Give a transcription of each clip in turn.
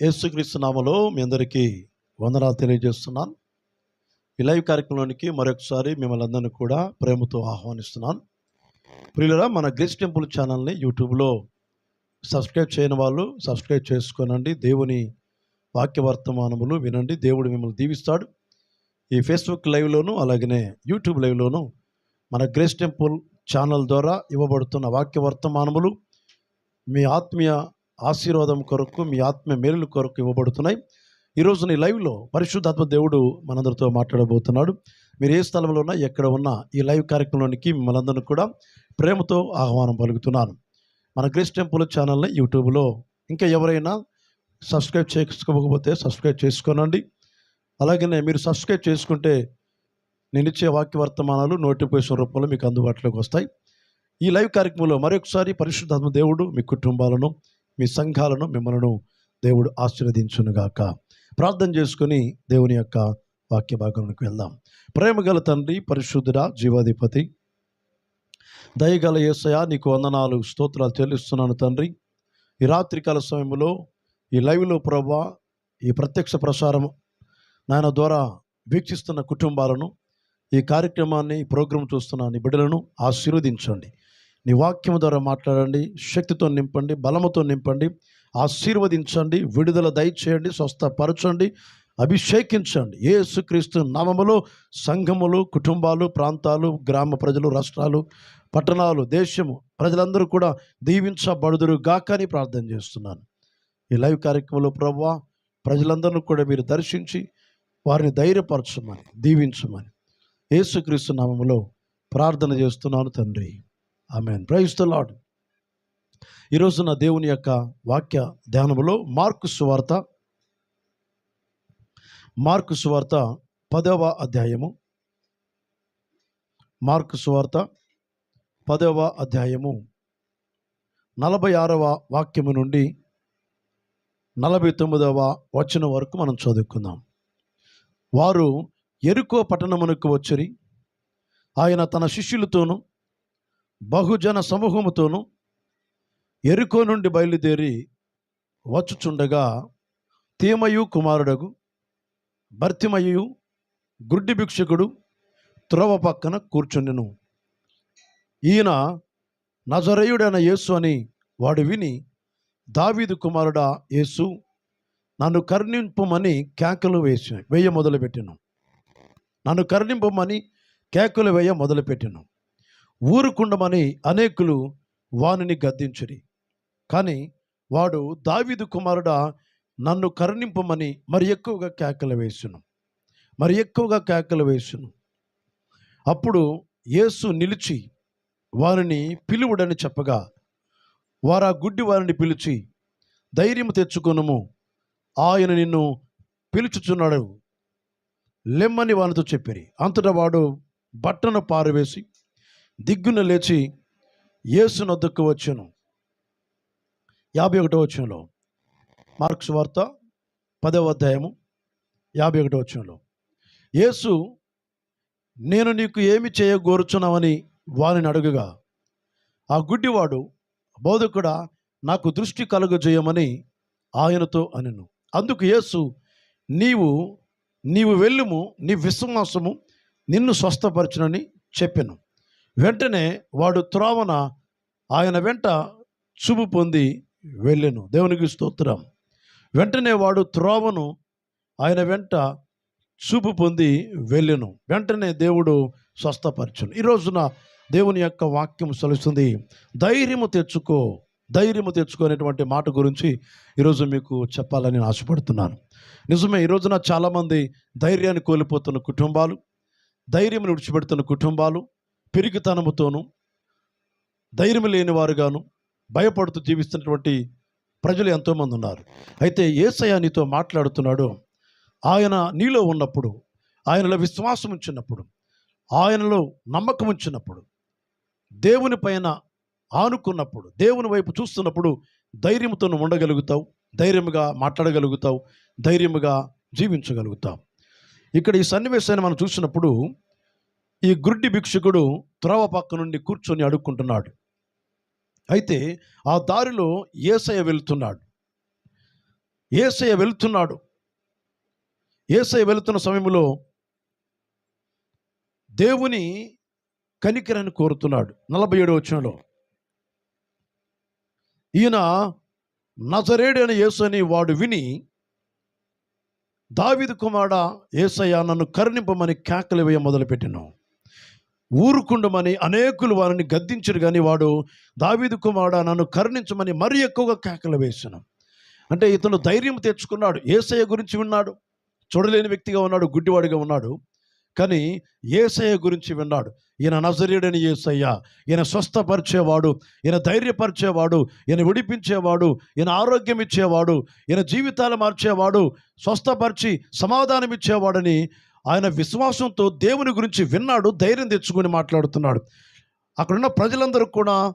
యేసుక్రీస్తు నామలో మీ అందరికీ వందనాలు తెలియజేస్తున్నాను. ఈ లైవ్ కార్యక్రమంలోనికి మరొకసారి మిమ్మల్ని అందరినీ కూడా ప్రేమతో ఆహ్వానిస్తున్నాను. ప్రియులరా మన గ్రేస్ టెంపుల్ ఛానల్ని యూట్యూబ్లో సబ్స్క్రైబ్ చేయని వాళ్ళు సబ్స్క్రైబ్ చేసుకోనండి. దేవుని వాక్య వర్తమానములు వినండి. దేవుడు మిమ్మల్ని దీవిస్తాడు. ఈ ఫేస్బుక్ లైవ్లోను అలాగనే యూట్యూబ్ లైవ్లోను మన గ్రేస్ టెంపుల్ ఛానల్ ద్వారా ఇవ్వబడుతున్న వాక్య వర్తమానములు మీ ఆత్మీయ ఆశీర్వాదం కొరకు మీ ఆత్మ మేలుల కొరకు ఇవ్వబడుతున్నాయి. ఈరోజు నీ లైవ్లో పరిశుద్ధాత్మ దేవుడు మనందరితో మాట్లాడబోతున్నాడు. మీరు ఏ స్థలంలో ఉన్నా ఎక్కడ ఉన్నా ఈ లైవ్ కార్యక్రమంలోనికి మిమ్మల్ని కూడా ప్రేమతో ఆహ్వానం పలుకుతున్నాను. మన గ్రేస్ టెంపుల్ ఛానల్ని యూట్యూబ్లో ఇంకా ఎవరైనా సబ్స్క్రైబ్ చేసుకోకపోతే సబ్స్క్రైబ్ చేసుకోనండి. అలాగనే మీరు సబ్స్క్రైబ్ చేసుకుంటే నేను ఇచ్చే వాక్య వర్తమానాలు నోటిఫికేషన్ రూపంలో మీకు అందుబాటులోకి వస్తాయి. ఈ లైవ్ కార్యక్రమంలో మరొకసారి పరిశుద్ధాత్మ దేవుడు మీ కుటుంబాలను మీ సంఘాలను మిమ్మల్ని దేవుడు ఆశీర్వదించునుగాక. ప్రార్థన చేసుకుని దేవుని యొక్క వాక్య భాగంలోకి వెళ్దాం. ప్రేమ గల తండ్రి పరిశుద్ధుడ జీవాధిపతి దయగల యేసయ నీకు వందనాలు స్తోత్రాలు చెల్లిస్తున్నాను తండ్రి. ఈ రాత్రికాల సమయంలో ఈ లైవ్లో ప్రభా ఈ ప్రత్యక్ష ప్రసారం నాయన ద్వారా వీక్షిస్తున్న కుటుంబాలను ఈ కార్యక్రమాన్ని ఈ ప్రోగ్రాం చూస్తున్న నీ బిడ్డలను ఆశీర్వదించండి. నీ వాక్యం ద్వారా మాట్లాడండి శక్తితో నింపండి బలముతో నింపండి ఆశీర్వదించండి విడుదల దయచేయండి స్వస్థపరచండి అభిషేకించండి. ఏసుక్రీస్తు నామములో సంఘములు కుటుంబాలు ప్రాంతాలు గ్రామ ప్రజలు రాష్ట్రాలు పట్టణాలు దేశము ప్రజలందరూ కూడా దీవించబడుదురు గాక అని ప్రార్థన చేస్తున్నాను. ఈ లైవ్ కార్యక్రమంలో ప్రభా ప్రజలందరినీ కూడా మీరు దర్శించి వారిని ధైర్యపరచమని దీవించమని ఏసుక్రీస్తు నామములో ప్రార్థన చేస్తున్నాను తండ్రి. ఆమె ప్రైజ్ ద లాడ్ ఈరోజు నా దేవుని యొక్క వాక్య ధ్యానములో మార్కు సువార్త మార్కు సువార్త పదవ అధ్యాయము మార్కు సువార్త పదవ అధ్యాయము నలభై ఆరవ వాక్యము నుండి నలభై తొమ్మిదవ వచనం వరకు మనం చదువుకుందాం. వారు ఎరుకో పట్టణమునకు వచ్చిరి ఆయన తన శిష్యులతోనూ బహుజన సమూహముతోనూ ఎరుకో నుండి బయలుదేరి వచ్చుచుండగా తీమయు కుమారుడగు భర్తిమయు గుడ్డి భిక్షకుడు త్రోవ పక్కన కూర్చుండెను. ఈయన నజరేయుడైన యేసు అని వాడు విని దావీదు కుమారుడా యేసు నన్ను కర్ణింపమని కేకలు వేసి వేయ మొదలుపెట్టాను. నన్ను కర్ణింపమని కేకలు వేయ మొదలుపెట్టాను. ఊరుకుండమని అనేకులు వానిని గద్దించిరి కానీ వాడు దావీదు కుమారుడా నన్ను కరుణింపమని మరి ఎక్కువగా కేకలు వేసును. మరి ఎక్కువగా కేకలు వేసును. అప్పుడు యేసు నిలిచి వారిని పిలువుడని చెప్పగా వారా గుడ్డి వారిని పిలిచి ధైర్యం తెచ్చుకొనుము. ఆయన నిన్ను పిలుచుచున్నాడు. లెమ్మని వానితో చెప్పిరి. అంతటా వాడు బట్టను పారవేసి దిగ్గున లేచి యేసునొద్దకు వచ్చాను. యాభై ఒకటో వచ్చంలో మార్క్స్ వార్త పదవ అధ్యాయము యాభై ఒకటో వచ్చంలో యేసు నేను నీకు ఏమి చేయగోరుచున్నావని వారిని అడుగుగా ఆ గుడ్డివాడు బోధకుడా నాకు దృష్టి కలుగజేయమని ఆయనతో అనెను. అందుకు యేసు నీవు నీవు వెళ్ళుము నీ విశ్వాసము నిన్ను స్వస్థపరచునని చెప్పాను. వెంటనే వాడు త్రోవన ఆయన వెంట చూపు పొంది వెళ్ళెను. దేవునికి స్తోత్రం. వెంటనే వాడు త్రోవను ఆయన వెంట చూపు పొంది వెళ్ళెను. వెంటనే దేవుడు స్వస్థపరచును. ఈ రోజున దేవుని యొక్క వాక్యం సలుస్తుంది ధైర్యము తెచ్చుకో ధైర్యము తెచ్చుకునేటువంటి మాట గురించి ఈరోజు మీకు చెప్పాలని నేను ఆశపడుతున్నాను. నిజమే ఈ రోజున చాలామంది ధైర్యాన్ని కోల్పోతున్న కుటుంబాలు ధైర్యం విడిచిపెడుతున్న కుటుంబాలు పిరికితనముతోనూ ధైర్యం లేని వారుగాను భయపడుతూ జీవిస్తున్నటువంటి ప్రజలు ఎంతోమంది ఉన్నారు. అయితే ఏసయ నీతో మాట్లాడుతున్నాడు. ఆయన నీలో ఉన్నప్పుడు ఆయనలో విశ్వాసం ఉంచినప్పుడు ఆయనలో నమ్మకం ఉంచినప్పుడు దేవుని పైన ఆనుకున్నప్పుడు దేవుని వైపు చూస్తున్నప్పుడు ధైర్యంతో ఉండగలుగుతావు ధైర్యముగా మాట్లాడగలుగుతావు ధైర్యముగా జీవించగలుగుతావు. ఇక్కడ ఈ సన్నివేశాన్ని మనం చూసినప్పుడు ఈ గుడ్డి భిక్షుకుడు త్రోవ పక్క నుండి కూర్చొని అడుక్కుంటున్నాడు. అయితే ఆ దారిలో ఏసయ్య వెళ్తున్నాడు. ఏసయ్య వెళ్తున్నాడు. ఏసయ్య వెళుతున్న సమయంలో దేవుని కనికరని కోరుతున్నాడు. నలభై ఏడు వచ్చినలో ఈయన నజరేడు అని యేసు అని వాడు విని దావిదు కుమార ఏసయ్య నన్ను కరుణింపమని కేకలు వేయ మొదలుపెట్టాను. ఊరుకుండమని అనేకులు వారిని గద్దించరు కానీ వాడు దావీదు కుమారుడ నన్ను కరుణించమని మరీ ఎక్కువగా కేకలు వేసాను. అంటే ఇతను ధైర్యం తెచ్చుకున్నాడు. ఏసయ్య గురించి విన్నాడు. చూడలేని వ్యక్తిగా ఉన్నాడు. గుడ్డివాడిగా ఉన్నాడు. కానీ ఏసయ్య గురించి విన్నాడు. ఈయన నజరీడని ఏసయ్య ఈయన స్వస్థపరిచేవాడు ఈయన ధైర్యపరిచేవాడు ఈయన విడిపించేవాడు ఈయన ఆరోగ్యం ఇచ్చేవాడు ఈయన జీవితాలు మార్చేవాడు స్వస్థపరిచి సమాధానం ఇచ్చేవాడని ఆయన విశ్వాసంతో దేవుని గురించి విన్నాడు ధైర్యం తెచ్చుకొని మాట్లాడుతున్నాడు. అక్కడున్న ప్రజలందరూ కూడా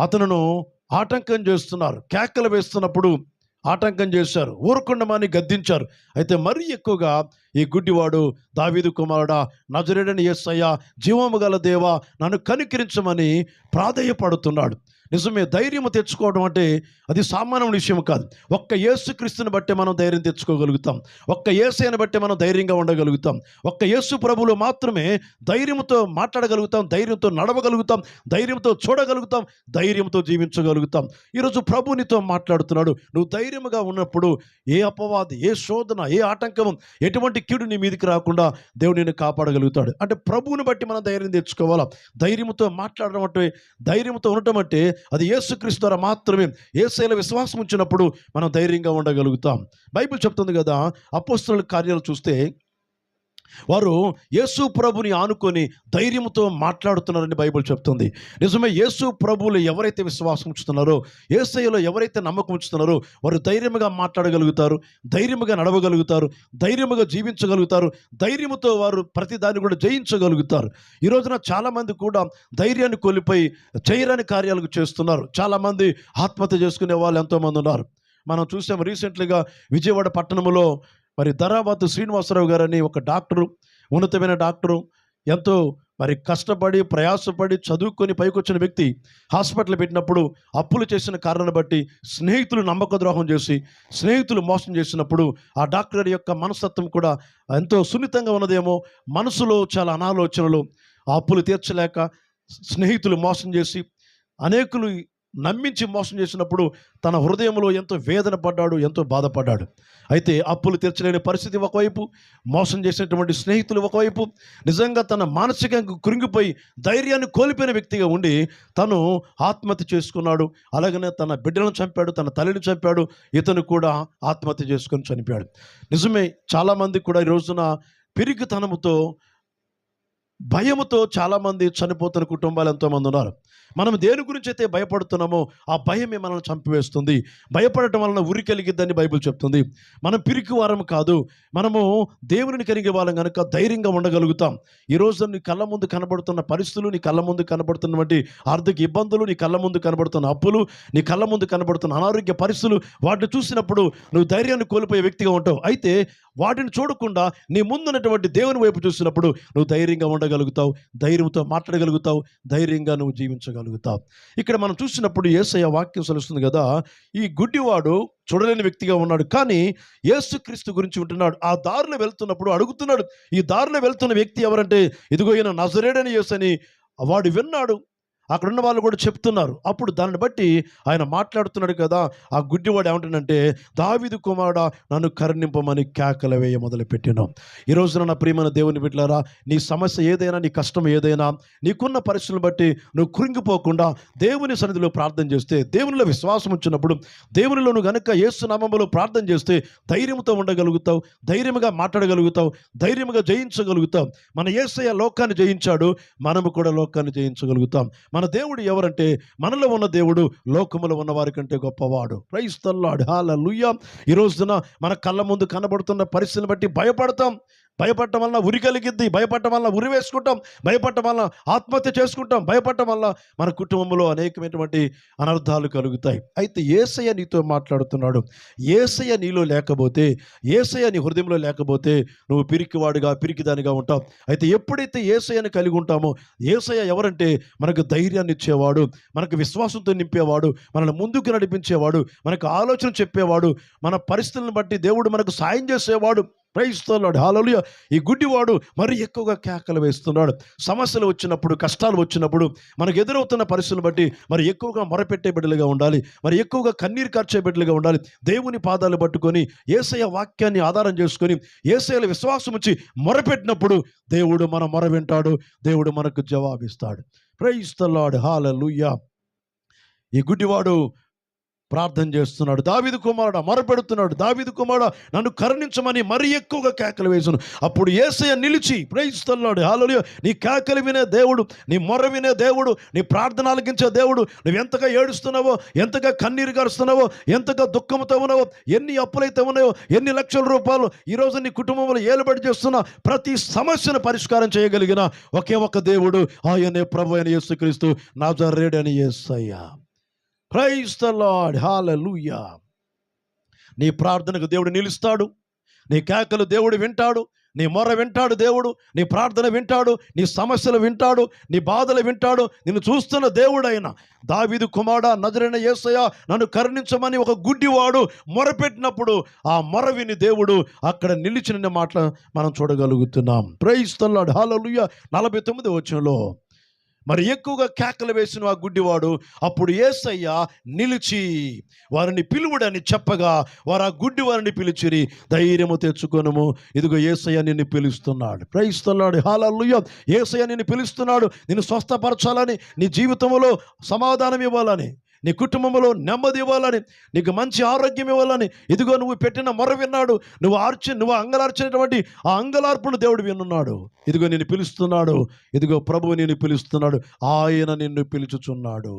అతనును ఆటంకం చేస్తున్నారు. కేకలు వేస్తున్నప్పుడు ఆటంకం చేశారు. ఊరుకుండమని గద్దించారు. అయితే మరీ ఎక్కువగా ఈ గుడ్డివాడు దావీదు కుమారుడా నజరేడని యేసయ్య జీవము గల దేవా నన్ను కనికరించమని ప్రాధేయపడుతున్నాడు. నిజమే ధైర్యం తెచ్చుకోవడం అంటే అది సామాన్య విషయం కాదు. ఒక్క యేసుక్రీస్తుని బట్టి మనం ధైర్యం తెచ్చుకోగలుగుతాం. ఒక్క యేసయ్యని బట్టి మనం ధైర్యంగా ఉండగలుగుతాం. ఒక్క యేసు ప్రభువులో మాత్రమే ధైర్యంతో మాట్లాడగలుగుతాం ధైర్యంతో నడవగలుగుతాం ధైర్యంతో చూడగలుగుతాం ధైర్యంతో జీవించగలుగుతాం. ఈరోజు ప్రభు నీతో మాట్లాడుతున్నాడు. నువ్వు ధైర్యముగా ఉన్నప్పుడు ఏ అపవాది ఏ శోధన ఏ ఆటంకం ఎటువంటి కీడు నీ మీదకి రాకుండా దేవుడు నిన్ను కాపాడగలుగుతాడు. అంటే ప్రభువుని బట్టి మనం ధైర్యం తెచ్చుకోవాలా? ధైర్యంతో మాట్లాడడం అంటే ధైర్యంతో ఉండటం అంటే అది యేసుక్రీస్తు ద్వారా మాత్రమే. ఏసైల విశ్వాసం ఉంచినప్పుడు మనం ధైర్యంగా ఉండగలుగుతాం. బైబిల్ చెప్తుంది కదా అపోస్తుల కార్యాలు చూస్తే వారు యేసు ప్రభుని ఆనుకొని ధైర్యంతో మాట్లాడుతున్నారని బైబిల్ చెప్తుంది. నిజమే యేసు ప్రభువులు ఎవరైతే విశ్వాసం ఉంచుతున్నారో ఏసైలో ఎవరైతే నమ్మకం ఉంచుతున్నారో వారు ధైర్యంగా మాట్లాడగలుగుతారు ధైర్యముగా నడవగలుగుతారు ధైర్యముగా జీవించగలుగుతారు ధైర్యముతో వారు ప్రతి దాన్ని కూడా జయించగలుగుతారు. ఈ రోజున చాలామంది కూడా ధైర్యాన్ని కోల్పోయి చేయరాని కార్యాలకు చేస్తున్నారు. చాలామంది ఆత్మహత్య చేసుకునే వాళ్ళు ఎంతోమంది ఉన్నారు. మనం చూసాం రీసెంట్లీగా విజయవాడ పట్టణంలో మరి ధరాబాతు శ్రీనివాసరావు గారని ఒక డాక్టరు ఉన్నతమైన డాక్టరు ఎంతో మరి కష్టపడి ప్రయాసపడి చదువుకొని పైకొచ్చిన వ్యక్తి హాస్పిటల్ పెట్టినప్పుడు అప్పులు చేసిన కారణాన్ని బట్టి స్నేహితులు నమ్మక ద్రోహం చేసి స్నేహితులు మోసం చేసినప్పుడు ఆ డాక్టర్ యొక్క మనస్తత్వం కూడా ఎంతో సున్నితంగా ఉన్నదేమో మనసులో చాలా అనాలోచనలు ఆ అప్పులు తీర్చలేక స్నేహితులు మోసం చేసి అనేకులు నమ్మించి మోసం చేసినప్పుడు తన హృదయంలో ఎంతో వేదన పడ్డాడు ఎంతో బాధపడ్డాడు. అయితే అప్పులు తీర్చలేని పరిస్థితి ఒకవైపు మోసం చేసినటువంటి స్నేహితులు ఒకవైపు నిజంగా తన మానసికంగా కురింగిపోయి ధైర్యాన్ని కోల్పోయిన వ్యక్తిగా ఉండి తను ఆత్మహత్య చేసుకున్నాడు. అలాగనే తన బిడ్డలను చంపాడు తన తల్లిని చంపాడు ఇతను కూడా ఆత్మహత్య చేసుకొని చనిపోయాడు. నిజమే చాలామంది కూడా ఈ రోజున పిరికితనముతో భయముతో చాలామంది చనిపోతున్న కుటుంబాలు ఎంతోమంది ఉన్నారు. మనం దేని గురించి అయితే భయపడుతున్నామో ఆ భయమే మనల్ని చంపివేస్తుంది. భయపడటం వలన ఉరి కలిగిద్దని బైబిల్ చెప్తుంది. మనం పిరికి వారం కాదు మనము దేవుని కలిగే వాళ్ళం కనుక ధైర్యంగా ఉండగలుగుతాం. ఈ రోజు నీ కళ్ళ ముందు కనబడుతున్న పరిస్థితులు నీ కళ్ళ ముందు కనబడుతున్నటువంటి ఆర్థిక ఇబ్బందులు నీ కళ్ళ ముందు కనబడుతున్న అప్పులు నీ కళ్ళ ముందు కనబడుతున్న అనారోగ్య పరిస్థితులు వాటిని చూసినప్పుడు నువ్వు ధైర్యాన్ని కోల్పోయే వ్యక్తిగా ఉంటావు. అయితే వాటిని చూడకుండా నీ ముందున్నటువంటి దేవుని వైపు చూసినప్పుడు నువ్వు ధైర్యంగా ఉండగలుగుతావు ధైర్యంతో మాట్లాడగలుగుతావు ధైర్యంగా నువ్వు చూడగలుగుతాం ఇక్కడ మనం చూసినప్పుడు ఏసయ్య వాక్యం సలుస్తుంది కదా ఈ గుడ్డివాడు చూడలేని వ్యక్తిగా ఉన్నాడు కానీ యేసుక్రీస్తు గురించి ఉంటున్నాడు ఆ దారిలో వెళ్తున్నప్పుడు అడుగుతున్నాడు ఈ దారిలో వెళ్తున్న వ్యక్తి ఎవరంటే ఇదిగో ఈయన నజరేడని యేసని వాడు విన్నాడు. అక్కడున్న వాళ్ళు కూడా చెప్తున్నారు. అప్పుడు దాన్ని బట్టి ఆయన మాట్లాడుతున్నాడు కదా. ఆ గుడ్డివాడు ఏమంటాడంటే దావిదు కుమారుడా నన్ను కరుణింపమని కేకల వేయ మొదలుపెట్టాను. ఈ రోజున నా ప్రియమైన దేవుని బిడ్డలారా నీ సమస్య ఏదైనా నీ కష్టం ఏదైనా నీకున్న పరిస్థితులను బట్టి నువ్వు కురింగిపోకుండా దేవుని సన్నిధిలో ప్రార్థన చేస్తే దేవునిలో విశ్వాసం వచ్చినప్పుడు దేవునిలో నువ్వు గనుక ఏసునామంలో ప్రార్థన చేస్తే ధైర్యంతో ఉండగలుగుతావు ధైర్యంగా మాట్లాడగలుగుతావు ధైర్యంగా జయించగలుగుతాం మన ఏసయ్య లోకాన్ని జయించాడు మనము కూడా లోకాన్ని జయించగలుగుతాం. మన దేవుడు ఎవరంటే మనలో ఉన్న దేవుడు లోకములో ఉన్న వారి కంటే గొప్పవాడు క్రైస్తల్లాడు హాల ఈ రోజున మన కళ్ళ ముందు కనబడుతున్న పరిస్థితిని బట్టి భయపడతాం. భయపడటం వలన ఉరి కలిగిద్ది భయపడటం వలన ఉరి వేసుకుంటాం భయపడటం వలన ఆత్మహత్య చేసుకుంటాం భయపడటం వల్ల మన కుటుంబంలో అనేకమైనటువంటి అనర్థాలు కలుగుతాయి. అయితే ఏసయ్య నీతో మాట్లాడుతున్నాడు. ఏసయ్య నీలో లేకపోతే ఏసయ్య నీ హృదయంలో లేకపోతే నువ్వు పిరికివాడుగా పిరికిదానిగా ఉంటావు. అయితే ఎప్పుడైతే ఏసయ్యను కలిగి ఉంటామో ఏసయ్య ఎవరంటే మనకు ధైర్యాన్ని ఇచ్చేవాడు మనకు విశ్వాసంతో నింపేవాడు మనల్ని ముందుకు నడిపించేవాడు మనకు ఆలోచన చెప్పేవాడు మన పరిస్థితులను బట్టి దేవుడు మనకు సాయం చేసేవాడు. ప్రయిస్తున్నాడు హాలలుయ ఈ గుడ్డివాడు మరి ఎక్కువగా కేకలు వేస్తున్నాడు. సమస్యలు వచ్చినప్పుడు కష్టాలు వచ్చినప్పుడు మనకు ఎదురవుతున్న పరిస్థితులు బట్టి మరి ఎక్కువగా మొరపెట్టే బిడ్డలుగా ఉండాలి. మరి ఎక్కువగా కన్నీరు కార్చే బిడ్డలుగా ఉండాలి. దేవుని పాదాలు పట్టుకొని ఏసయ వాక్యాన్ని ఆధారం చేసుకొని ఏసయల విశ్వాసం వచ్చి మొరపెట్టినప్పుడు దేవుడు మన మొర వింటాడు. దేవుడు మనకు జవాబిస్తాడు. ప్రయిస్తున్నాడు హాలలుయ ఈ గుడ్డివాడు ప్రార్థన చేస్తున్నాడు. దావిదు కుమారుడు మొరపెడుతున్నాడు. దావిదు కుమారుడు నన్ను కరుణించమని మరి ఎక్కువగా కేకలు వేసాను. అప్పుడు ఏసయ్య నిలిచి ప్రయిస్తున్నాడు హాలలుయ నీ కేకలు వినే దేవుడు నీ మొర వినే దేవుడు నీ ప్రార్థన ఆలకించే దేవుడు నువ్వు ఎంతగా ఏడుస్తున్నావో ఎంతగా కన్నీరు గరుస్తున్నావో ఎంతగా దుఃఖంతో ఉన్నావో ఎన్ని అప్పులైతే ఉన్నాయో ఎన్ని లక్షల రూపాయలు ఈరోజు నీ కుటుంబంలో ఏలుబడి చేస్తున్న ప్రతి సమస్యను పరిష్కారం చేయగలిగిన ఒకే ఒక దేవుడు ఆయనే ప్రభు అని యేసుక్రీస్తు అని యేసయ్య ప్రైజ్ ద లార్డ్ హాలూయా నీ ప్రార్థనకు దేవుడు నిలుస్తాడు. నీ కేకలు దేవుడు వింటాడు. నీ మొర వింటాడు దేవుడు. నీ ప్రార్థన వింటాడు. నీ సమస్యలు వింటాడు. నీ బాధలు వింటాడు. నిన్ను చూస్తున్న దేవుడైన దావిదు కుమార నజరైన ఏసయ నన్ను కరుణించమని ఒక గుడ్డివాడు మొరపెట్టినప్పుడు ఆ మొర విని దేవుడు అక్కడ నిలిచిన మాటలు మనం చూడగలుగుతున్నాం. ప్రైస్తల్లాడు హాలలుయ్య నలభై తొమ్మిది వచ్చంలో మరి ఎక్కువగా కేకలు వేసిన ఆ గుడ్డివాడు అప్పుడు ఏసయ్య నిలిచి వారిని పిలువుడని చెప్పగా వారు ఆ గుడ్డి వారిని పిలిచిరి ధైర్యము తెచ్చుకొనుము. ఇదిగో ఏసయ్య నిన్ను పిలుస్తున్నాడు. ప్రయిస్తున్నాడు హాలల్లుయ్య ఏసయ్య నిన్ను పిలుస్తున్నాడు. నిన్ను స్వస్థపరచాలని నీ జీవితంలో సమాధానం ఇవ్వాలని. నీ కుటుంబంలో నెమ్మది ఇవ్వాలని నీకు మంచి ఆరోగ్యం ఇవ్వాలని ఇదిగో నువ్వు పెట్టిన మొర విన్నాడు నువ్వు ఆర్చి నువ్వు అంగలార్చినటువంటి ఆ అంగలార్పును దేవుడు వినున్నాడు. ఇదిగో నేను పిలుస్తున్నాడు ఇదిగో ప్రభువు నేను పిలుస్తున్నాడు ఆయన నిన్ను పిలుచుచున్నాడు.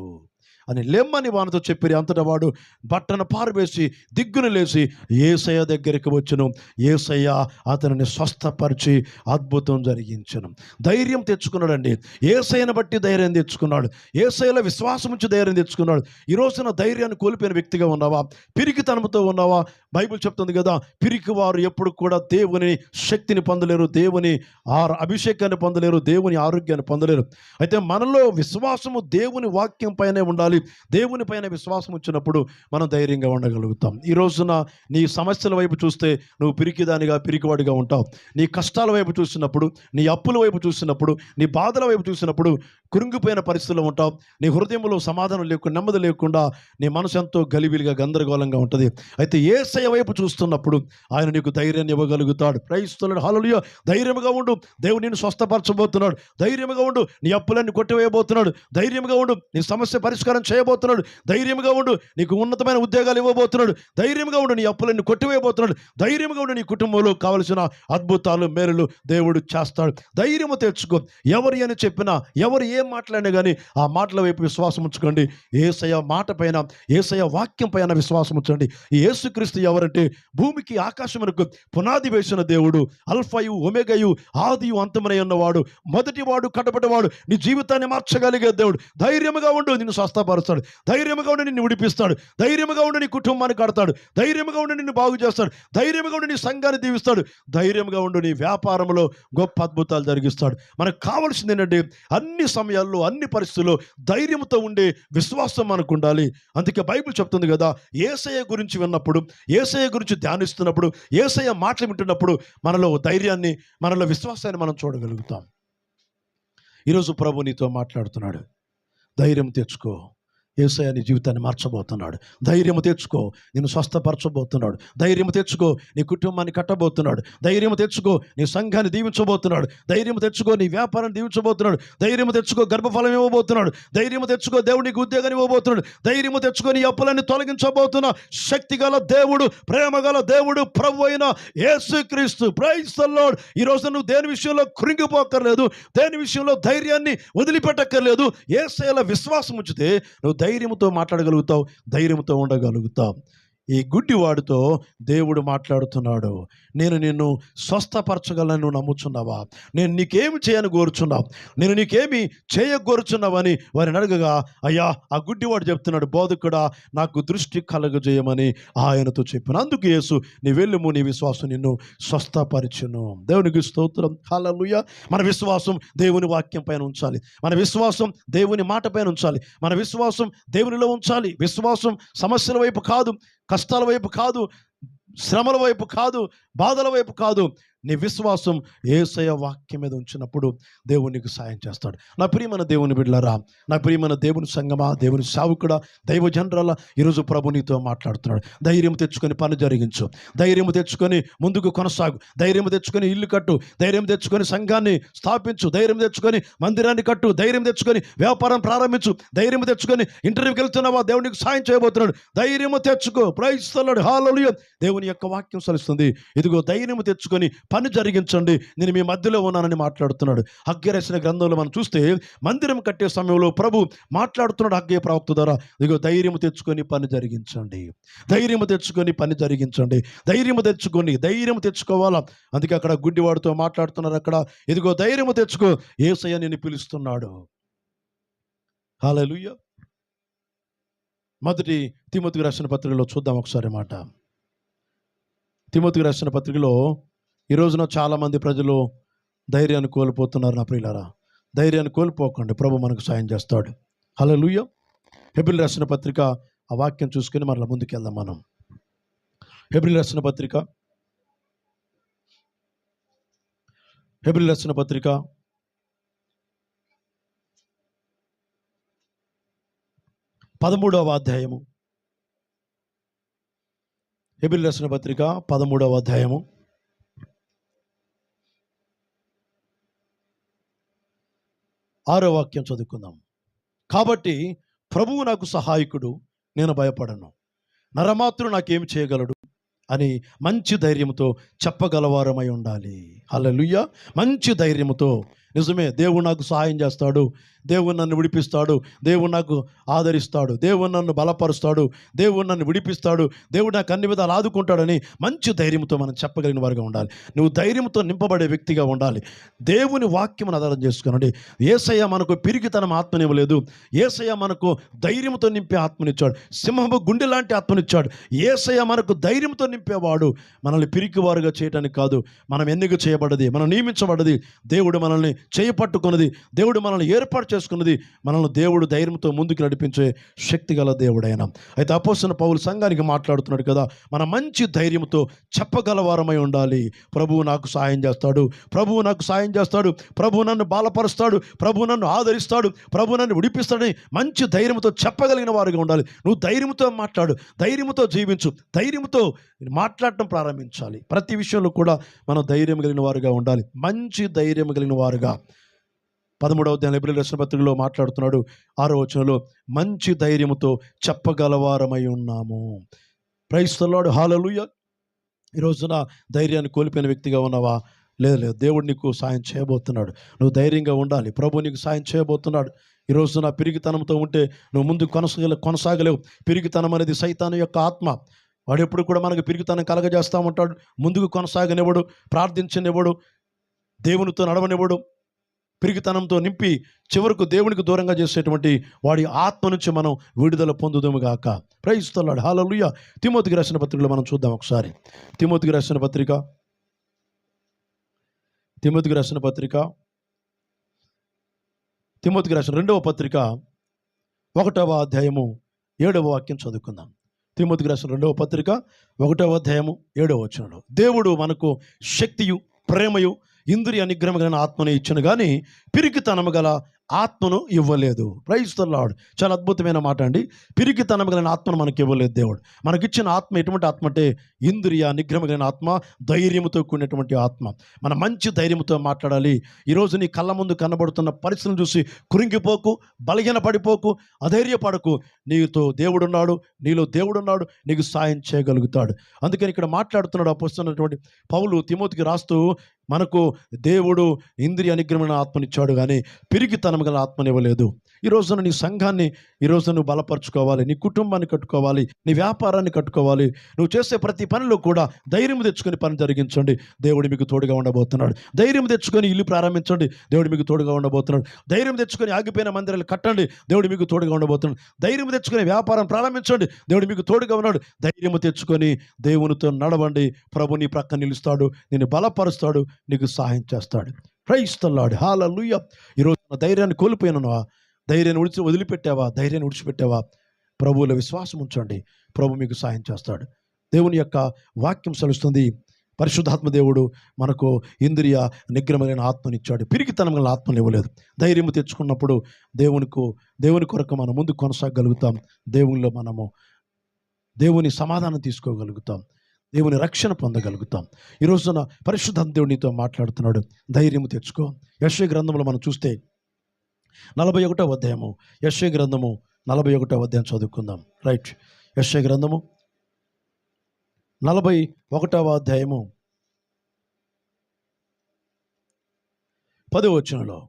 అని లెమ్మని వానితో చెప్పిరి అంతటా వాడు బట్టను పారవేసి దిగ్గును లేచి ఏసయ్య దగ్గరికి వచ్చును. ఏసయ్య అతనిని స్వస్థపరిచి అద్భుతం జరిగించను. ధైర్యం తెచ్చుకున్నాడండి. ఏసయ్యను బట్టి ధైర్యం తెచ్చుకున్నాడు. ఏసయ్యలో విశ్వాసం ఉంచి ధైర్యం తెచ్చుకున్నాడు. ఈ రోజున ధైర్యాన్ని కోల్పోయిన వ్యక్తిగా ఉన్నావా? పిరికితనంతో ఉన్నావా? బైబిల్ చెప్తుంది కదా పిరికి వారు ఎప్పుడు కూడా దేవుని శక్తిని పొందలేరు దేవుని ఆ అభిషేకాన్ని పొందలేరు దేవుని ఆరోగ్యాన్ని పొందలేరు. అయితే మనలో విశ్వాసము దేవుని వాక్యం పైనే ఉండాలి. దేవుని పైన విశ్వాసం వచ్చినప్పుడు మనం ధైర్యంగా ఉండగలుగుతాం. ఈ రోజున నీ సమస్యల వైపు చూస్తే నువ్వు పిరికిదానిగా పిరికివాడిగా ఉంటావు. నీ కష్టాల వైపు చూసినప్పుడు నీ అప్పుల వైపు చూసినప్పుడు నీ బాధల వైపు చూసినప్పుడు కృంగిపోయిన పరిస్థితుల్లో ఉంటావు. నీ హృదయంలో సమాధానం లేకుండా నెమ్మది లేకుండా నీ మనసు ఎంతో గలిబిలిగా గందరగోళంగా ఉంటుంది. అయితే ఏసయ వైపు చూస్తున్నప్పుడు ఆయన నీకు ధైర్యాన్ని ఇవ్వగలుగుతాడు. ప్రయిస్తున్నాడు హాలలుయ ధైర్యంగా ఉండు. దేవుడు నిన్ను స్వస్థపరచబోతున్నాడు. ధైర్యంగా ఉండు. నీ అప్పులన్నీ కొట్టివేయబోతున్నాడు. ధైర్యంగా ఉండు. నీ సమస్య పరిష్కారం చేయబోతున్నాడు. ధైర్యంగా ఉండు. నీకు ఉన్నతమైన ఉద్యోగాలు ఇవ్వబోతున్నాడు. ధైర్యంగా ఉండు. నీ అప్పులన్నీ కొట్టివేయబోతున్నాడు. ధైర్యంగా ఉండు. నీ కుటుంబంలో కావలసిన అద్భుతాలు మేలులు దేవుడు చేస్తాడు. ధైర్యము తెచ్చుకో. ఎవరు అని చెప్పినా ఎవరు ఏం మాట్లాడినా కానీ ఆ మాటల వైపు విశ్వాసం ఉంచుకోండి. ఏసయ మాట పైన ఏసయ వాక్యం పైన విశ్వాసం ఉంచండి. ఈ యేసుక్రీస్తు ఎవరంటే భూమికి ఆకాశమునకు పునాది వేసిన దేవుడు. అల్ఫయు ఒమెగయు ఆదియు అంతమనై ఉన్నవాడు. మొదటివాడు కడపటివాడు నీ జీవితాన్ని మార్చగలిగే దేవుడు. ధైర్యముగా ఉండు. నిన్ను స్వస్థపరుస్తాడు ధైర్యముగా ఉండి నిన్ను విడిపిస్తాడు. ధైర్యముగా ఉండి నీ కుటుంబాన్ని కడతాడు. ధైర్యముగా ఉండి నిన్ను బాగు చేస్తాడు. ధైర్యముగా ఉండి నీ సంఘాన్ని దీవిస్తాడు. ధైర్యంగా ఉండి నీ వ్యాపారంలో గొప్ప అద్భుతాలు జరిగిస్తాడు. మనకు కావాల్సింది ఏంటంటే అన్ని సమయాల్లో అన్ని పరిస్థితుల్లో ధైర్యంతో ఉండే విశ్వాసం మనకు ఉండాలి. అందుకే బైబిల్ చెప్తుంది కదా ఏసయ్య గురించి విన్నప్పుడు ఏసయ్య గురించి ధ్యానిస్తున్నప్పుడు ఏసయ్య మాటలు వింటున్నప్పుడు మనలో ధైర్యాన్ని మనలో విశ్వాసాన్ని మనం చూడగలుగుతాం. ఈరోజు ప్రభు నీతో మాట్లాడుతున్నాడు. ధైర్యం తెచ్చుకో. ఏసయ నీ జీవితాన్ని మార్చబోతున్నాడు. ధైర్యం తెచ్చుకో నిన్ను స్వస్థపరచబోతున్నాడు. ధైర్యం తెచ్చుకో నీ కుటుంబాన్ని కట్టబోతున్నాడు. ధైర్యం తెచ్చుకో నీ సంఘాన్ని దీవించబోతున్నాడు. ధైర్యం తెచ్చుకో నీ వ్యాపారాన్ని దీవించబోతున్నాడు. ధైర్యం తెచ్చుకో గర్భఫలం ఇవ్వబోతున్నాడు. ధైర్యం తెచ్చుకో దేవుడికి నీకు ఉద్యోగాన్ని ఇవ్వబోతున్నాడు. ధైర్యం తెచ్చుకో నీ అప్పులన్నీ తొలగించబోతున్న శక్తి గల దేవుడు ప్రేమ గల దేవుడు ప్రభు అయిన యేసుక్రీస్తు. ప్రైజ్ ఈ రోజు నువ్వు దేని విషయంలో కృంగిపోక్కర్లేదు దేని విషయంలో ధైర్యాన్ని వదిలిపెట్టక్కర్లేదు ఏసైల విశ్వాసం ఉంచితే నువ్వు ధైర్యంతో మాట్లాడగలుగుతావు ధైర్యంతో ఉండగలుగుతావు. ఈ గుడ్డివాడితో దేవుడు మాట్లాడుతున్నాడు. నేను నిన్ను స్వస్థపరచగలను నువ్వు నమ్ముచున్నావా? నేను నీకేమి చేయని కోరుచున్నావు? నేను నీకేమి చేయగోరుచున్నావని వారిని అడగగా అయ్యా ఆ గుడ్డివాడు చెప్తున్నాడు బోధకుడా నాకు దృష్టి కలగజేయమని ఆయనతో చెప్పిన. అందుకు యేసు నీ వెళ్ళుము నీ విశ్వాసం నిన్ను స్వస్థపరిచును. దేవునికి స్తోత్రం. హల్లెలూయా. మన విశ్వాసం దేవుని వాక్యం పైన ఉంచాలి. మన విశ్వాసం దేవుని మాట పైన ఉంచాలి. మన విశ్వాసం దేవునిలో ఉంచాలి. విశ్వాసం సమస్యల వైపు కాదు. కష్టాల వైపు కాదు శ్రమల వైపు కాదు బాధల వైపు కాదు. నీ విశ్వాసం ఏసయ వాక్యం మీద ఉంచినప్పుడు దేవుడు నీకు సాయం చేస్తాడు. నా ప్రియమైన దేవుని బిడ్డలరా నా ప్రియమైన దేవుని సంగమా దేవుని సావుకుడా దైవ జనరాల ఈరోజు ప్రభు నీతో మాట్లాడుతున్నాడు. ధైర్యం తెచ్చుకొని పని జరిగించు. ధైర్యం తెచ్చుకొని ముందుకు కొనసాగు. ధైర్యం తెచ్చుకొని ఇల్లు కట్టు. ధైర్యం తెచ్చుకొని సంఘాన్ని స్థాపించు. ధైర్యం తెచ్చుకొని మందిరాన్ని కట్టు. ధైర్యం తెచ్చుకొని వ్యాపారం ప్రారంభించు. ధైర్యం తెచ్చుకొని ఇంటర్వ్యూకి వెళ్తున్నావా? దేవునికి సాయం చేయబోతున్నాడు. ధైర్యము తెచ్చుకో. ప్రైస్తలాడు హాలలు దేవుని యొక్క వాక్యం సలుస్తుంది. ఇదిగో ధైర్యము తెచ్చుకొని పని జరిగించండి. నేను మీ మధ్యలో ఉన్నానని మాట్లాడుతున్నాడు. హగ్గ రాసిన గ్రంథంలో మనం చూస్తే మందిరం కట్టే సమయంలో ప్రభు మాట్లాడుతున్నాడు హగ్గే ప్రవక్త ద్వారా. ఇదిగో ధైర్యము తెచ్చుకొని పని జరిగించండి. ధైర్యము తెచ్చుకొని పని జరిగించండి. ధైర్యము తెచ్చుకొని ధైర్యము తెచ్చుకోవాలా? అందుకే అక్కడ గుడ్డివాడితో మాట్లాడుతున్నారు అక్కడ. ఇదిగో ధైర్యము తెచ్చుకో. ఏసయ్య నేను పిలుస్తున్నాడు. హాలూయ మొదటి తిమోతికి రాసిన పత్రికలో చూద్దాం ఒకసారి మాట. తిమోతికి రాసిన పత్రికలో ఈ రోజున చాలామంది ప్రజలు ధైర్యాన్ని కోల్పోతున్నారు నా ప్రియులారా. ధైర్యాన్ని కోల్పోకండి. ప్రభు మనకు సాయం చేస్తాడు. హలో లూయ హెబ్రిల్ రాసిన పత్రిక ఆ వాక్యం చూసుకొని మరలా ముందుకెళ్దాం మనం. హెబ్రిల్ రాసిన పత్రిక. హెబ్రిల్ రాసిన పత్రిక. పదమూడవ అధ్యాయము. హెబిల్ రాసిన పత్రిక పదమూడవ అధ్యాయము. ఆరో వాక్యం చదువుకుందాం. కాబట్టి ప్రభువు నాకు సహాయకుడు నేను భయపడను. నరమాత్రుడు నాకేం చేయగలడు? అని మంచి ధైర్యంతో చెప్పగలవారమై ఉండాలి. హల్లెలూయా! మంచి ధైర్యంతో నిజమే దేవుడు నాకు సహాయం చేస్తాడు. దేవుడు నన్ను విడిపిస్తాడు. దేవుడు నాకు ఆదరిస్తాడు. దేవుడు నన్ను బలపరుస్తాడు. దేవుడు నన్ను విడిపిస్తాడు. దేవుడు నాకు అన్ని విధాలు ఆదుకుంటాడని మంచి ధైర్యంతో మనం చెప్పగలిగిన వారుగా ఉండాలి. నువ్వు ధైర్యంతో నింపబడే వ్యక్తిగా ఉండాలి. దేవుని వాక్యం ఆధారం చేసుకునండి. ఏసయ్య మనకు పిరిగితనం ఆత్మనివ్వలేదు. ఏసయ్య మనకు ధైర్యంతో నింపే ఆత్మనిచ్చాడు. సింహము గుండె లాంటి ఆత్మనిచ్చాడు. ఏసయ్య మనకు ధైర్యంతో నింపేవాడు మనల్ని పిరికివారుగా చేయడానికి కాదు. మనం ఎన్నిక చేయబడ్డది? మనం నియమించబడ్డది. దేవుడు మనల్ని చేయపట్టుకున్నది దేవుడు మనల్ని ఏర్పాటు చేసుకున్నది. మనల్ని దేవుడు ధైర్యంతో ముందుకు నడిపించే శక్తి గల దేవుడైన. అయితే అపోసిన పౌలు సంఘానికి మాట్లాడుతున్నాడు కదా మన మంచి ధైర్యంతో చెప్పగలవారమై ఉండాలి. ప్రభువు నాకు సాయం చేస్తాడు. ప్రభువు నాకు సాయం చేస్తాడు. ప్రభు నన్ను బాలపరుస్తాడు. ప్రభు నన్ను ఆదరిస్తాడు. ప్రభు నన్ను విడిపిస్తాడని మంచి ధైర్యంతో చెప్పగలిగిన వారుగా ఉండాలి. నువ్వు ధైర్యంతో మాట్లాడు. ధైర్యంతో జీవించు. ధైర్యంతో మాట్లాడటం ప్రారంభించాలి. ప్రతి విషయంలో కూడా మనం ధైర్యం కలిగిన వారుగా ఉండాలి. మంచి ధైర్యం కలిగిన వారుగా పదమూడవ అధ్యాయం ఎబ్రిల్ రచన పత్రికలో మాట్లాడుతున్నాడు. ఆరో వచనంలో మంచి ధైర్యముతో చెప్పగలవారమై ఉన్నాము. ప్రైస్తలాడు హాలలుయ ఈ రోజున ధైర్యాన్ని కోల్పోయిన వ్యక్తిగా ఉన్నావా? లేదు లేదు. దేవుడు నీకు సాయం చేయబోతున్నాడు. నువ్వు ధైర్యంగా ఉండాలి. ప్రభు నీకు సాయం చేయబోతున్నాడు. ఈరోజు నా పిరిగితనంతో ఉంటే నువ్వు ముందు కొనసాగలే కొనసాగలేవు. పిరిగితనం అనేది సైతాను యొక్క ఆత్మ. వాడు ఎప్పుడు కూడా మనకు పిరిగితనం కలగజేస్తూ ఉంటాడు. ముందుకు కొనసాగనివ్వడు ప్రార్థించనివ్వడు దేవునితో నడవనివ్వడు. పిరిగితనంతో నింపి చివరకు దేవునికి దూరంగా చేసేటువంటి వాడి ఆత్మ నుంచి మనం విడుదల పొందుదాము గాక. ప్రయిస్తున్నాడు హాలలుయ్య తిమోతికి రాసిన పత్రికలో మనం చూద్దాం ఒకసారి. తిమోతికి రాసిన పత్రిక. తిమోతికి రాసిన పత్రిక. తిమోతికి రాసిన రెండవ పత్రిక. ఒకటవ అధ్యాయము ఏడవ వాక్యం చదువుకుందాం. తిమోతికి రాసిన రెండవ పత్రిక ఒకటవ అధ్యాయము ఏడవ వచనంలో. దేవుడు మనకు శక్తియు ప్రేమయు ఇంద్రియ నిగ్రహం ఆత్మని ఆత్మను ఇచ్చిన కానీ పిరికితనము గల ఆత్మను ఇవ్వలేదు. ప్రైస్తలాడు చాలా అద్భుతమైన మాట అండి. పిరికితనం కలిగిన ఆత్మను మనకి ఇవ్వలేదు దేవుడు. మనకిచ్చిన ఆత్మ ఎటువంటి ఆత్మ అంటే ఇంద్రియ నిగ్రహం కలిగిన ఆత్మ ధైర్యంతో కూడినటువంటి ఆత్మ. మన మంచి ధైర్యంతో మాట్లాడాలి. ఈరోజు నీ కళ్ళ ముందు కనబడుతున్న పరిస్థితులను చూసి కురింగిపోకు బలహీన పడిపోకు అధైర్యపడకు. నీతో దేవుడున్నాడు నీలో దేవుడున్నాడు నీకు సాయం చేయగలుగుతాడు. అందుకని ఇక్కడ మాట్లాడుతున్నాడు అప్పుడు పౌలు తిమోతికి రాస్తూ మనకు దేవుడు ఇంద్రియ నిగ్రహమైన ఆత్మనిచ్చాడు కానీ పిరికితనం గల ఆత్మనివ్వలేదు. ఈ రోజున నీ సంఘాన్ని ఈ రోజున నువ్వు బలపరచుకోవాలి నీ కుటుంబాన్ని కట్టుకోవాలి నీ వ్యాపారాన్ని కట్టుకోవాలి. నువ్వు చేసే ప్రతి పనిలో కూడా ధైర్యం తెచ్చుకొని పని జరిగించండి. దేవుడు మీకు తోడుగా ఉండబోతున్నాడు. ధైర్యం తెచ్చుకొని ఇల్లు ప్రారంభించండి. దేవుడు మీకు తోడుగా ఉండబోతున్నాడు. ధైర్యం తెచ్చుకొని ఆగిపోయిన మందిరాలు కట్టండి. దేవుడు మీకు తోడుగా ఉండబోతున్నాడు. ధైర్యం తెచ్చుకొని వ్యాపారం ప్రారంభించండి. దేవుడు మీకు తోడుగా ఉన్నాడు. ధైర్యం తెచ్చుకొని దేవునితో నడవండి. ప్రభు నీ ప్రక్క నిలుస్తాడు. నిన్ను బలపరుస్తాడు. నీకు సహాయం చేస్తాడు. క్రైస్తలాడు హాలూయ ఈరోజు నా ధైర్యాన్ని కోల్పోయినవా ధైర్యాన్ని ఉడిచి వదిలిపెట్టావా? ధైర్యాన్ని విడిచిపెట్టావా ప్రభువుల విశ్వాసం ఉంచండి. ప్రభు మీకు సాయం చేస్తాడు. దేవుని యొక్క వాక్యం సలుస్తుంది. పరిశుద్ధాత్మ దేవుడు మనకు ఇంద్రియ నిగ్రహమైన ఆత్మనిచ్చాడు పిరికితనం గల ఆత్మలు ఇవ్వలేదు. ధైర్యం తెచ్చుకున్నప్పుడు దేవునికు దేవుని కొరకు మనం ముందు కొనసాగలుగుతాం. దేవునిలో మనము దేవుని సమాధానం తీసుకోగలుగుతాం. దేవుని రక్షణ పొందగలుగుతాం. ఈ రోజున పరిశుద్ధ దేవుడు నీతో మాట్లాడుతున్నాడు. ధైర్యం తెచ్చుకో. యశ్వ గ్రంథంలో మనం చూస్తే నలభై ఒకటో అధ్యాయము. యశ్వ గ్రంథము నలభై ఒకటో అధ్యాయం చదువుకుందాం. రైట్. యశ్వ గ్రంథము నలభై ఒకటవ అధ్యాయము పదవచనంలో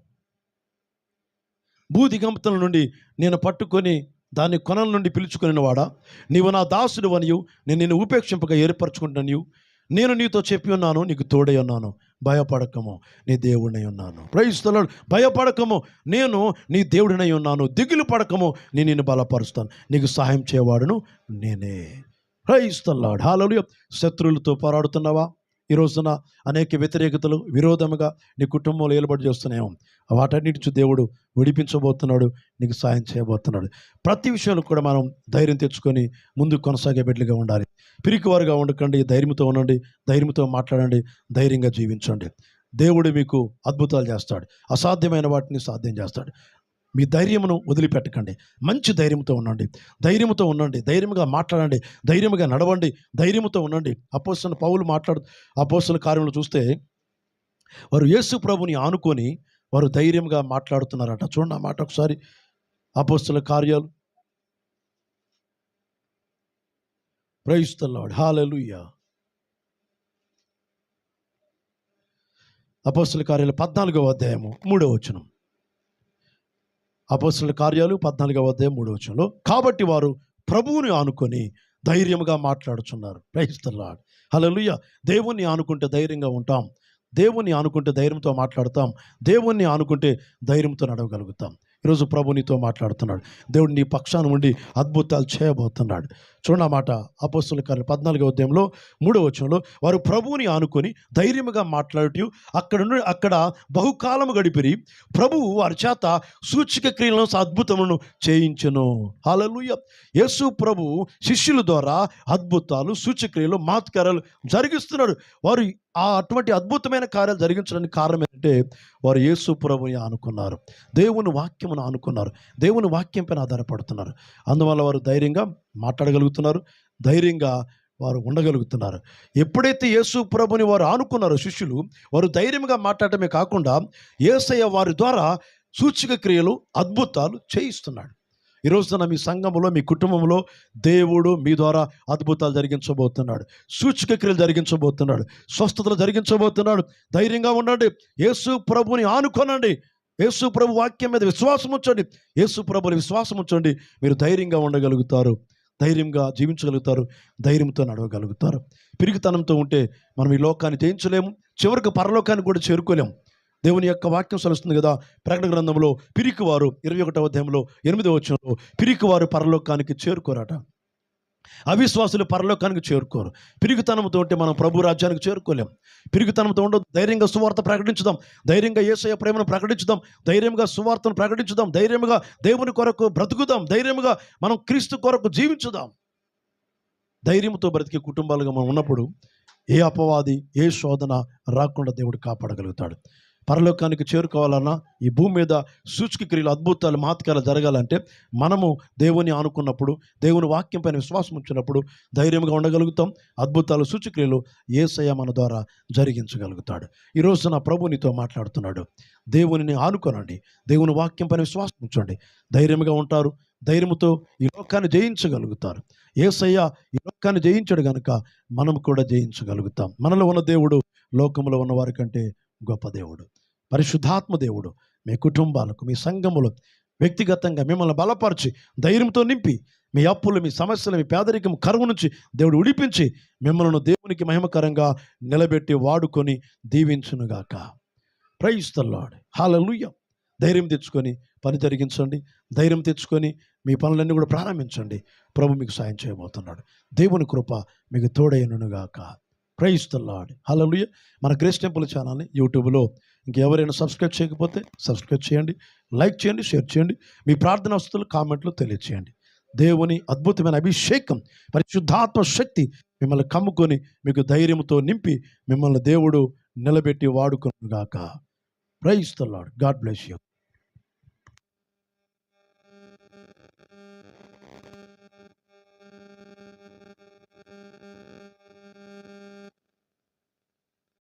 భూదిగంపతల నుండి నేను పట్టుకొని దాన్ని కొనల నుండి పిలుచుకుని వాడా నీవు నా దాసుడు అనియు నేను నిన్ను ఉపేక్షింపగా ఏర్పరచుకుంటాను నేను నీతో చెప్పి ఉన్నాను నీకు తోడై ఉన్నాను. భయపడకము నీ దేవుడినై ఉన్నాను. ప్రయిస్తున్నాడు భయపడకము నేను నీ దేవుడినై ఉన్నాను. దిగులు పడకము నేను నిన్ను బలపరుస్తాను. నీకు సహాయం చేయవాడును నేనే. ప్రయిస్తున్నాడు హాలలు శత్రువులతో పోరాడుతున్నావా? ఈ రోజున అనేక వ్యతిరేకతలు విరోధముగా నీ కుటుంబంలో ఏలుబడి చేస్తున్నాయో. వాటన్నిటి దేవుడు విడిపించబోతున్నాడు నీకు సాయం చేయబోతున్నాడు. ప్రతి విషయంలో కూడా మనం ధైర్యం తెచ్చుకొని ముందు కొనసాగే బిడ్డలుగా ఉండాలి. పిరికివారుగా ఉండకండి ధైర్యంతో ఉండండి ధైర్యంతో మాట్లాడండి ధైర్యంగా జీవించండి. దేవుడు మీకు అద్భుతాలు చేస్తాడు అసాధ్యమైన వాటిని సాధ్యం చేస్తాడు. మీ ధైర్యమును వదిలిపెట్టకండి. మంచి ధైర్యంతో ఉండండి. ధైర్యంతో ఉండండి. ధైర్యంగా మాట్లాడండి. ధైర్యంగా నడవండి. ధైర్యంతో ఉండండి. అపోసన పౌలు మాట్లాడు అపోస్తుల కార్యంలో చూస్తే వారు యేసు ప్రభుని ఆనుకొని వారు ధైర్యంగా మాట్లాడుతున్నారట. చూడండి ఆ మాట ఒకసారి. అపోస్తుల కార్యాలు. ప్రయిస్తున్నాడు హాలెలుయ్య అపోస్తుల కార్యాలు పద్నాలుగవ అధ్యాయము మూడవ వచనం. అపోస్తుల కార్యాలు పద్నాలుగవ అధ్యాయం మూడవ వచ్చంలో కాబట్టి వారు ప్రభువుని ఆనుకొని ధైర్యంగా మాట్లాడుచున్నారు. ప్రయిస్తున్నాడు హలలుయ్య దేవుణ్ణి ఆనుకుంటే ధైర్యంగా ఉంటాం. దేవుణ్ణి ఆనుకుంటే ధైర్యంతో మాట్లాడతాం. దేవుణ్ణి ఆనుకుంటే ధైర్యంతో నడవగలుగుతాం. ఈరోజు ప్రభు నీతో మాట్లాడుతున్నాడు. దేవుడు నీ పక్షాన ఉండి అద్భుతాలు చేయబోతున్నాడు. చూడండి మాట అపోస్తుల కార్యం పద్నాలుగో ఉద్యమంలో మూడో వచనంలో వారు ప్రభువుని ఆనుకొని ధైర్యముగా మాట్లాడుతూ అక్కడ నుండి అక్కడ బహుకాలము గడిపిరి. ప్రభువు వారి చేత సూచిక క్రియలను అద్భుతములను చేయించను. హాలలుయ యేసు ప్రభు శిష్యుల ద్వారా అద్భుతాలు సూచిక్రియలు మాత్కరలు జరిగిస్తున్నాడు. వారు ఆ అటువంటి అద్భుతమైన కార్యాలు జరిగించడానికి కారణం ఏంటంటే వారు యేసు ప్రభుని ఆనుకున్నారు. దేవుని వాక్యమును ఆనుకున్నారు. దేవుని వాక్యం పైన ఆధారపడుతున్నారు. అందువల్ల వారు ధైర్యంగా మాట్లాడగలుగుతున్నారు. ధైర్యంగా వారు ఉండగలుగుతున్నారు. ఎప్పుడైతే యేసు ప్రభుని వారు ఆనుకున్నారో శిష్యులు వారు ధైర్యంగా మాట్లాడటమే కాకుండా యేసయ్య వారి ద్వారా సూచిక క్రియలు అద్భుతాలు చేయిస్తున్నాడు. ఈ మీ సంఘంలో మీ కుటుంబంలో దేవుడు మీ ద్వారా అద్భుతాలు జరిగించబోతున్నాడు. సూచిక క్రియలు జరిగించబోతున్నాడు. స్వస్థతలు జరిగించబోతున్నాడు. ధైర్యంగా ఉండండి. యేసు ప్రభుని ఆనుకోనండి. యేసు ప్రభు వాక్యం మీద విశ్వాసం ఉంచండి. యేసు ప్రభుని విశ్వాసం ఉంచండి. మీరు ధైర్యంగా ఉండగలుగుతారు. ధైర్యంగా జీవించగలుగుతారు. ధైర్యంతో నడవగలుగుతారు. పిరిగితనంతో ఉంటే మనం ఈ లోకాన్ని జయించలేము. చివరికి పరలోకాన్ని కూడా చేరుకోలేము. దేవుని యొక్క వాక్యం సలుస్తుంది కదా. ప్రకటన గ్రంథంలో పిరికివారు ఇరవై ఒకటవ అధ్యాయంలో ఎనిమిదో వచనంలో పిరికివారు పరలోకానికి చేరుకోరట. అవిశ్వాసులు పరలోకానికి చేరుకోరు. పిరిగితనంతో ఉంటే మనం ప్రభు రాజ్యానికి చేరుకోలేం. పిరిగితనంతో ఉండదు ధైర్యంగా సువార్త ప్రకటించుదాం. ధైర్యంగా ఏసయ ప్రేమను ప్రకటించుదాం. ధైర్యంగా సువార్తను ప్రకటించుదాం. ధైర్యంగా దేవుని కొరకు బ్రతుకుదాం. ధైర్యంగా మనం క్రీస్తు కొరకు జీవించుదాం. ధైర్యంతో బ్రతికే కుటుంబాలుగా మనం ఉన్నప్పుడు ఏ అపవాది ఏ శోధన రాకుండా దేవుడు కాపాడగలుగుతాడు. పరలోకానికి చేరుకోవాలన్నా ఈ భూమి మీద సూచక క్రియలు అద్భుతాలు మహత్కారాలు జరగాలంటే మనము దేవుని ఆనుకున్నప్పుడు దేవుని వాక్యం పైన విశ్వాసం ఉంచినప్పుడు ధైర్యంగా ఉండగలుగుతాం. అద్భుతాలు సూచక్రియలు ఏసయ మన ద్వారా జరిగించగలుగుతాడు. ఈ రోజు నా ప్రభు నీతో మాట్లాడుతున్నాడు. దేవునిని ఆనుకోనండి. దేవుని వాక్యం పైన విశ్వాసం ఉంచండి. ధైర్యంగా ఉంటారు. ధైర్యంతో ఈ లోకాన్ని జయించగలుగుతారు. ఏసయ్య ఈ లోకాన్ని జయించాడు కనుక మనం కూడా జయించగలుగుతాం. మనలో ఉన్న దేవుడు లోకంలో ఉన్న వారి కంటే గొప్ప దేవుడు. పరిశుద్ధాత్మ దేవుడు. మీ కుటుంబాలకు మీ సంఘములు వ్యక్తిగతంగా మిమ్మల్ని బలపరిచి ధైర్యంతో నింపి మీ అప్పులు మీ సమస్యలు మీ పేదరికం కరువు నుంచి దేవుడు ఉడిపించి మిమ్మల్ని దేవునికి మహిమకరంగా నిలబెట్టి వాడుకొని దీవించునుగాక. ప్రయిస్తల్లాడు హాలలుయ్య ధైర్యం తెచ్చుకొని పని జరిగించండి. ధైర్యం తెచ్చుకొని మీ పనులన్నీ కూడా ప్రారంభించండి. ప్రభు మీకు సాయం చేయబోతున్నాడు. దేవుని కృప మీకు తోడైననుగాక ప్రైస్తల్లాడు హలో మన గ్రేస్ టెంపుల్ ఛానల్ని యూట్యూబ్లో ఇంకెవరైనా సబ్స్క్రైబ్ చేయకపోతే సబ్స్క్రైబ్ చేయండి లైక్ చేయండి షేర్ చేయండి. మీ ప్రార్థన వస్తువులు కామెంట్లు తెలియచేయండి. దేవుని అద్భుతమైన అభిషేకం పరిశుద్ధాత్మ శక్తి మిమ్మల్ని కమ్ముకొని మీకు ధైర్యంతో నింపి మిమ్మల్ని దేవుడు నిలబెట్టి వాడుకునుగాక. Praise the Lord God bless you